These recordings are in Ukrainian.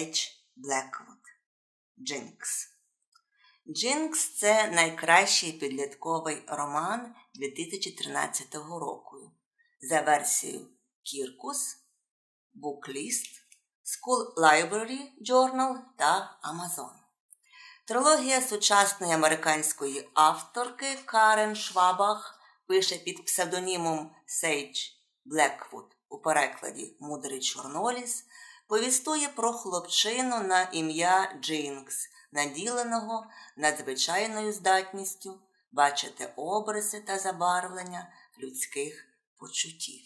Сейдж Блеквуд. Джинкс. Джинкс це найкращий підлітковий роман 2013 року за версією Кіркус, Букліст, School Library Journal та Amazon. Трилогія сучасної американської авторки Карен Швабах пише під псевдонімом Сейдж Блеквуд у перекладі Мудрий Чорноліс, повістує про хлопчину на ім'я Джинкс, наділеного надзвичайною здатністю бачити обриси та забарвлення людських почуттів.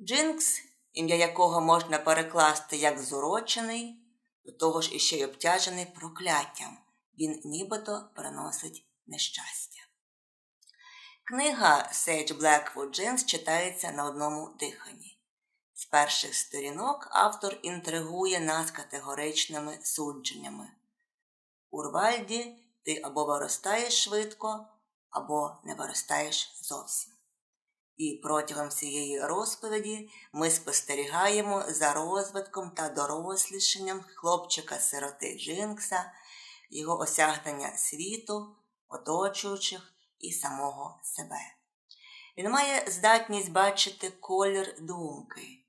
Джинкс, ім'я якого можна перекласти як зорочений, до того ж іще й обтяжений прокляттям, він нібито приносить нещастя. Книга Сейдж Блеквуд Джинс читається на одному диханні. З перших сторінок автор інтригує нас категоричними судженнями. Урвальді ти або виростаєш швидко, або не виростаєш зовсім. І протягом цієї розповіді ми спостерігаємо за розвитком та дорослішенням хлопчика-сироти Джинкса, його осягнення світу, оточуючих і самого себе. Він має здатність бачити колір думки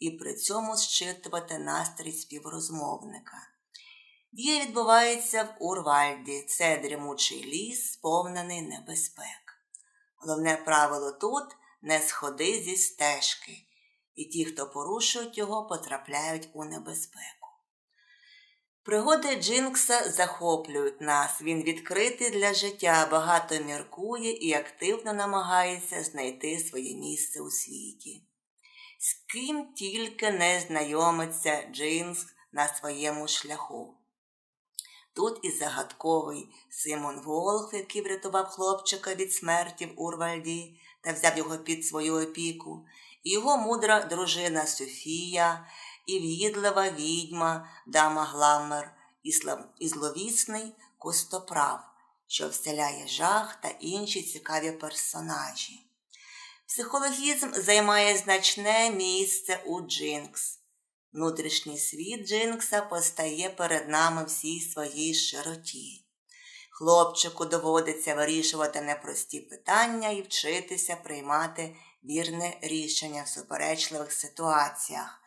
і при цьому зчитувати настрій співрозмовника. Дія відбувається в Урвальді, це дрімучий ліс, сповнений небезпек. Головне правило тут не сходи зі стежки, і ті, хто порушують його, потрапляють у небезпеку. Пригоди Джинкса захоплюють нас, він відкритий для життя, багато міркує і активно намагається знайти своє місце у світі. З ким тільки не знайомиться Джинкс на своєму шляху. Тут і загадковий Симон Волх, який врятував хлопчика від смерті в Урвальді та взяв його під свою опіку, і його мудра дружина Софія, і в'їдлива відьма Дама слав... і зловісний Костоправ, що вселяє жах та інші цікаві персонажі. Психологізм займає значне місце у Джинкс. Внутрішній світ Джинкса постає перед нами всій своїй широті. Хлопчику доводиться вирішувати непрості питання і вчитися приймати вірне рішення в суперечливих ситуаціях.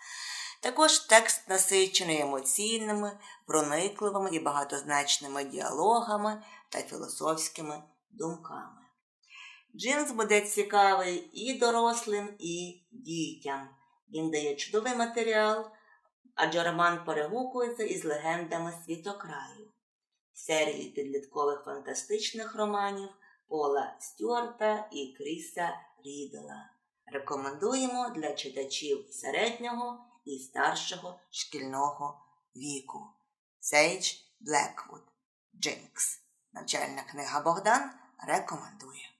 Також текст насичений емоційними, проникливими і багатозначними діалогами та філософськими думками. Джинс буде цікавий і дорослим, і дітям. Він дає чудовий матеріал, адже роман перегукується із легендами світокраю, серії підліткових фантастичних романів Пола Стюарта і Кріса Рідела. Рекомендуємо для читачів середнього і старшого шкільного віку. Сейдж Блеквуд Джинкс. Навчальна книга Богдан рекомендує.